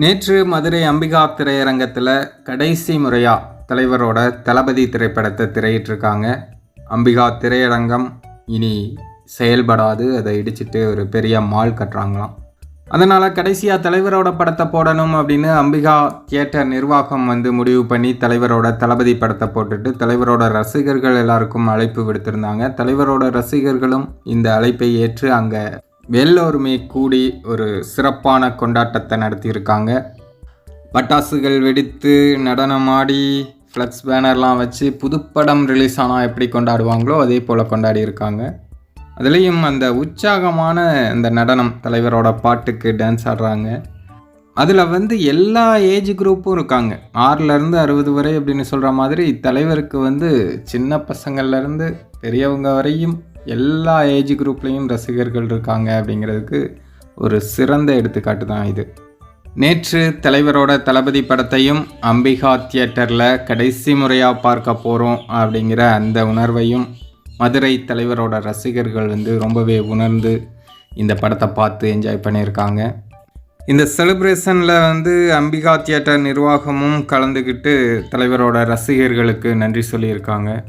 நேற்று மதுரை அம்பிகா திரையரங்கத்தில் கடைசி முறையாக தலைவரோட தளபதி திரைப்படத்தை திரையிட்டிருக்காங்க. அம்பிகா திரையரங்கம் இனி செயல்படாது அதை இடிச்சிட்டு ஒரு பெரிய மால் கட்டுறாங்களாம். அதனால் கடைசியாக தலைவரோட படத்தை போடணும் அப்படின்னு அம்பிகா தியேட்டர் நிர்வாகம் வந்து முடிவு பண்ணி தலைவரோட தளபதி படத்தை போட்டுட்டு தலைவரோட ரசிகர்கள் எல்லாருக்கும் அழைப்பு விடுத்திருந்தாங்க. தலைவரோட ரசிகர்களும் இந்த அழைப்பை ஏற்று அங்கே எல்லோருமே கூடி ஒரு சிறப்பான கொண்டாட்டத்தை நடத்தியிருக்காங்க. பட்டாசுகள் வெடித்து நடனமாடி ஃப்ளக்ஸ் பேனர்லாம் வச்சு புதுப்படம் ரிலீஸ் ஆனால் எப்படி கொண்டாடுவாங்களோ அதே போல் கொண்டாடி இருக்காங்க அதுலேயும் அந்த உற்சாகமான அந்த நடனம் தலைவரோட பாட்டுக்கு டான்ஸ் ஆடுறாங்க. அதில் வந்து எல்லா ஏஜ் குரூப்பும் இருக்காங்க. ஆறுலேருந்து அறுபது வரை அப்படின்னு சொல்கிற மாதிரி தலைவருக்கு வந்து சின்ன பசங்கள்லேருந்து பெரியவங்க வரையும் எல்லா ஏஜ் குரூப்லேயும் ரசிகர்கள் இருக்காங்க அப்படிங்கிறதுக்கு ஒரு சிறந்த எடுத்துக்காட்டு தான் இது. நேற்று தலைவரோட தளபதி படத்தையும் அம்பிகா தியேட்டரில் கடைசி முறையாக பார்க்க போகிறோம் அப்படிங்கிற அந்த உணர்வையும் மதுரை தலைவரோட ரசிகர்கள் வந்து ரொம்பவே உணர்ந்து இந்த படத்தை பார்த்து என்ஜாய் பண்ணியிருக்காங்க. இந்த செலிப்ரேஷனில் வந்து அம்பிகா தியேட்டர் நிர்வாகமும் கலந்துக்கிட்டு தலைவரோட ரசிகர்களுக்கு நன்றி சொல்லியிருக்காங்க.